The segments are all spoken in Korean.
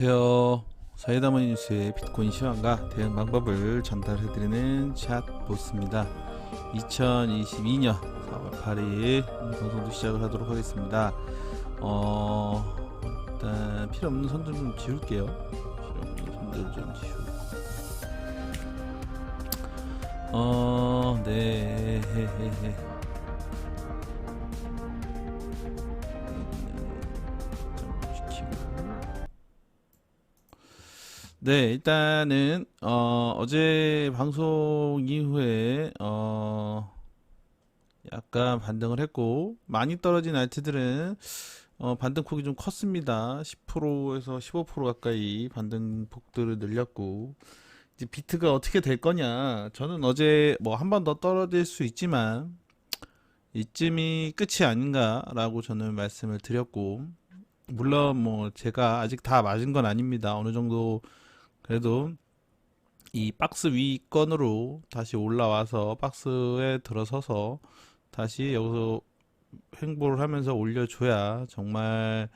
안녕하세요. 사이다머니 뉴스의 비트코인 시황과 대응 방법을 전달해드리는 샷보스입니다. 2022년 4월 8일 방송도 시작을 하도록 하겠습니다. 어, 일단 필요 없는 선들 좀 지울게요. 필요 없는 선들 좀 지우고. 어, 네, 네, 일단은 어, 어제 방송 이후에 어, 약간 반등을 했고 많이 떨어진 알트들은 어, 반등폭이 좀 컸습니다. 10%에서 15% 가까이 반등폭들을 늘렸고 이제 비트가 어떻게 될 거냐? 저는 어제 뭐 한 번 더 떨어질 수 있지만 이쯤이 끝이 아닌가라고 저는 말씀을 드렸고 물론 뭐 제가 아직 다 맞은 건 아닙니다. 어느 정도 그래도 이 박스 위권으로 다시 올라와서 박스에 들어서서 다시 여기서 횡보를 하면서 올려줘야 정말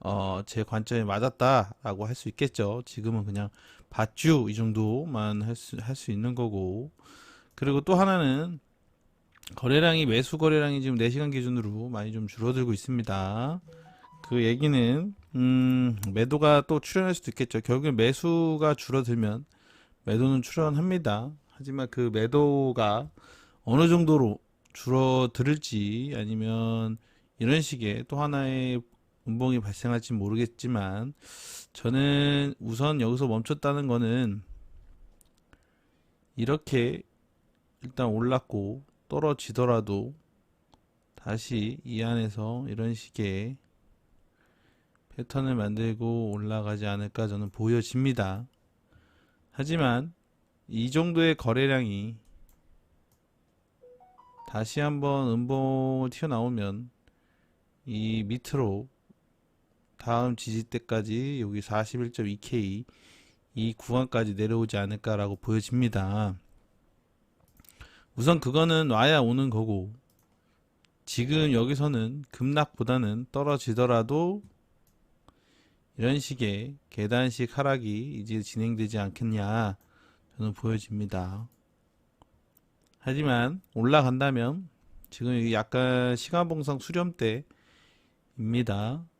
어, 제 관점에 맞았다라고 할 수 있겠죠. 지금은 그냥 밧주 이 정도만 할 수, 할 수 있는 거고. 그리고 또 하나는 거래량이 매수 거래량이 지금 4시간 기준으로 많이 좀 줄어들고 있습니다. 그 얘기는 음, 매도가 또 출현할 수도 있겠죠. 결국에 매수가 줄어들면 매도는 출현합니다. 하지만 그 매도가 어느 정도로 줄어들을지 아니면 이런 식의 또 하나의 운봉이 발생할지 모르겠지만 저는 우선 여기서 멈췄다는 거는 이렇게 일단 올랐고 떨어지더라도 다시 이 안에서 이런 식의 패턴을 만들고 올라가지 않을까 저는 보여집니다. 하지만 이 정도의 거래량이 다시 한번 음봉을 튀어나오면 이 밑으로 다음 지지대까지 여기 41.2K 이 구간까지 내려오지 않을까라고 보여집니다. 우선 그거는 와야 오는 거고 지금 여기서는 급락보다는 떨어지더라도 이런 식의 계단식 하락이 이제 진행되지 않겠냐 저는 보여집니다. 하지만 올라간다면 지금 약간 시간봉상 수렴대입니다.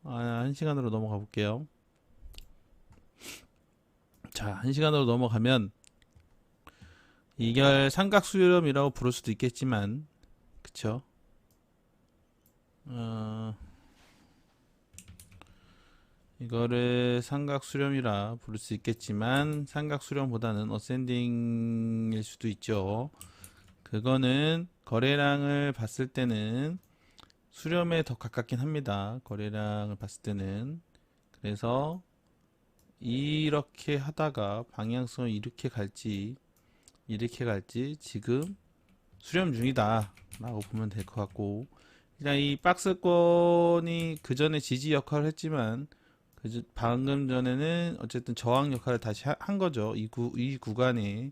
아, 한 시간으로 넘어가 볼게요. 자, 한 시간으로 넘어가면 이걸 삼각 수렴이라고 부를 수도 있겠지만, 그쵸? 어, 이거를 삼각 수렴이라 부를 수 있겠지만 삼각 수렴보다는 어센딩일 수도 있죠. 그거는 거래량을 봤을 때는 수렴에 더 가깝긴 합니다. 거래량을 봤을 때는 그래서 이렇게 하다가 방향성을 이렇게 갈지 이렇게 갈지 지금 수렴 중이다 라고 보면 될 것 같고 일단 이 박스권이 그 전에 지지 역할을 했지만 그 방금 전에는 어쨌든 저항 역할을 다시 하- 한 거죠. 이, 구, 이 구간에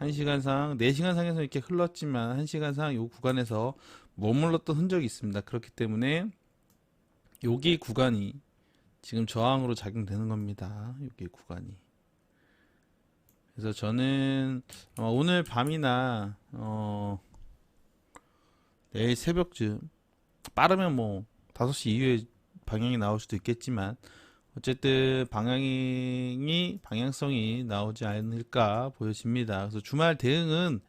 1시간상, 4시간상에서 이렇게 흘렀지만 1시간상 이 구간에서 머물렀던 흔적이 있습니다. 그렇기 때문에 여기 구간이 지금 저항으로 작용되는 겁니다. 여기 구간이. 그래서 저는 아마 오늘 밤이나 어, 내일 새벽쯤 빠르면 뭐 5시 이후에 방향이 나올 수도 있겠지만 어쨌든 방향이 방향성이 나오지 않을까 보여집니다. 그래서 주말 대응은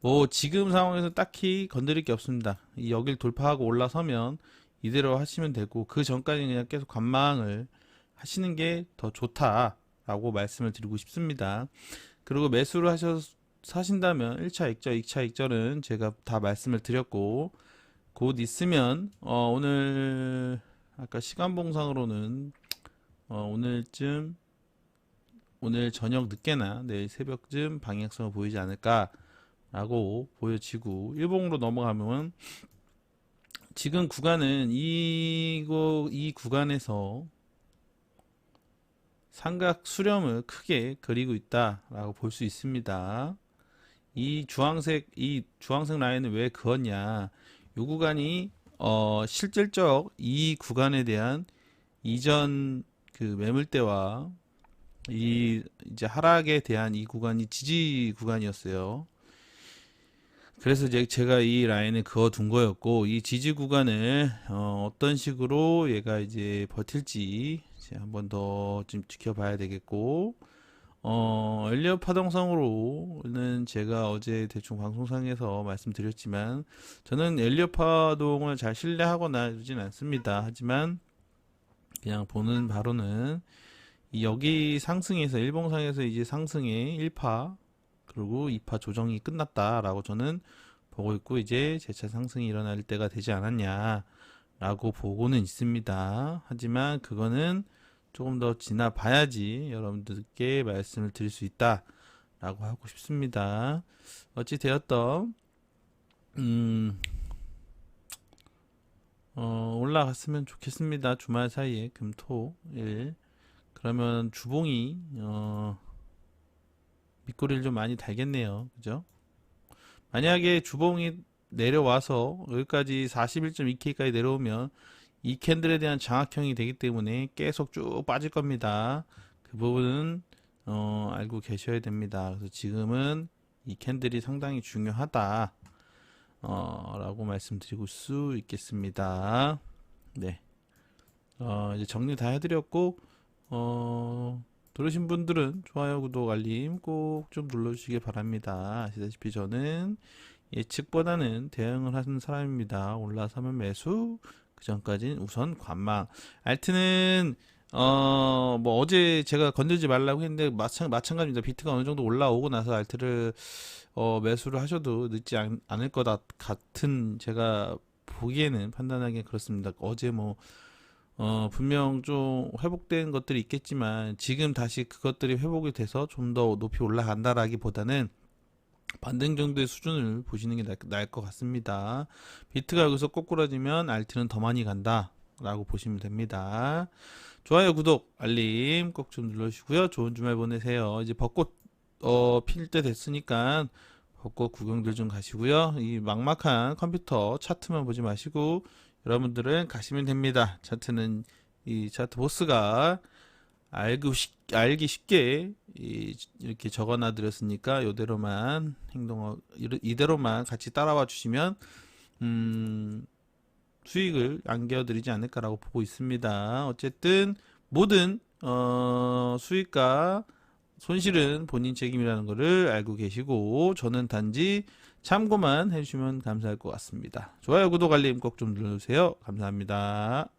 뭐 지금 상황에서 딱히 건드릴 게 없습니다. 이 여길 돌파하고 올라서면 이대로 하시면 되고 그 전까지 그냥 계속 관망을 하시는 게 더 좋다라고 말씀을 드리고 싶습니다. 그리고 매수를 하셔 사신다면 1차 익절, 2차 익절은 제가 다 말씀을 드렸고 곧 있으면 어, 오늘 아까 시간 봉상으로는 어, 오늘쯤 오늘 저녁 늦게나 내일 새벽쯤 방향성을 보이지 않을까라고 보여지고 일봉으로 넘어가면 지금 구간은 이거 이 구간에서 삼각 수렴을 크게 그리고 있다라고 볼 수 있습니다. 이 주황색 이 주황색 라인을 왜 그었냐? 이 구간이 어 실질적 이 구간에 대한 이전 그 매물대와 이 이제 하락에 대한 이 구간이 지지 구간이었어요. 그래서 이제 제가 이 라인을 그어둔 거였고 이 지지 구간을 어, 떤 식으로 얘가 이제 버틸지 이제 한번 더 좀 지켜봐야 되겠고 어, 엘리엇 파동성으로는 제가 어제 대충 방송상에서 말씀드렸지만 저는 엘리엇 파동을 잘 신뢰하거나 그러진 않습니다. 하지만 그냥 보는 바로는 이 여기 상승에서 일봉상에서 이제 상승의 1파 그리고 2파 조정이 끝났다라고 저는 보고 있고 이제 재차 상승이 일어날 때가 되지 않았냐 라고 보고는 있습니다. 하지만 그거는 조금 더 지나 봐야지 여러분들께 말씀을 드릴 수 있다 라고 하고 싶습니다. 어찌 되었던 음, 어, 올라갔으면 좋겠습니다. 주말 사이에 금, 토, 일. 그러면 주봉이 어, 밑꼬리를 좀 많이 달겠네요. 그죠? 만약에 주봉이 내려와서 여기까지 41.2K까지 내려오면 이 캔들에 대한 장악형이 되기 때문에 계속 쭉 빠질 겁니다. 그 부분은 어, 알고 계셔야 됩니다. 그래서 지금은 이 캔들이 상당히 중요하다. 어, 라고 말씀드리고 수 있겠습니다. 네. 어, 이제 정리 다 해드렸고, 어, 들으신 분들은 좋아요, 구독, 알림 꼭 좀 눌러주시기 바랍니다. 아시다시피 저는 예측보다는 대응을 하는 사람입니다. 올라서면 매수, 그 전까지는 우선 관망. 알트는 어, 뭐 어제 제가 건들지 말라고 했는데 마찬, 마찬가지입니다. 비트가 어느 정도 올라오고 나서 알트를 어, 매수를 하셔도 늦지 않, 것 같- 같은 제가 보기에는 판단하기엔 그렇습니다. 어제 뭐 어, 분명 좀 회복된 것들이 있겠지만 지금 다시 그것들이 회복이 돼서 좀 더 높이 올라간다라기보다는 반등 정도의 수준을 보시는 게 나을 것 같습니다. 비트가 여기서 꼬꾸라지면 알트는 더 많이 간다. 라고 보시면 됩니다. 좋아요, 구독, 알림 꼭 좀 눌러주시고요. 좋은 주말 보내세요. 이제 벚꽃 어, 필 때 됐으니까 벚꽃 구경들 좀 가시고요. 이 막막한 컴퓨터 차트만 보지 마시고 여러분들은 가시면 됩니다. 차트는 이 차트 보스가 알고 쉽, 알기 쉽게 이, 이렇게 적어놔 드렸으니까 이대로만 행동 이대로만 같이 따라와 주시면 음, 수익을 안겨드리지 않을까라고 보고 있습니다. 어쨌든 모든 어, 수익과 손실은 본인 책임이라는 것을 알고 계시고 저는 단지 참고만 해주시면 감사할 것 같습니다. 좋아요, 구독, 알림 꼭 좀 눌러주세요. 감사합니다.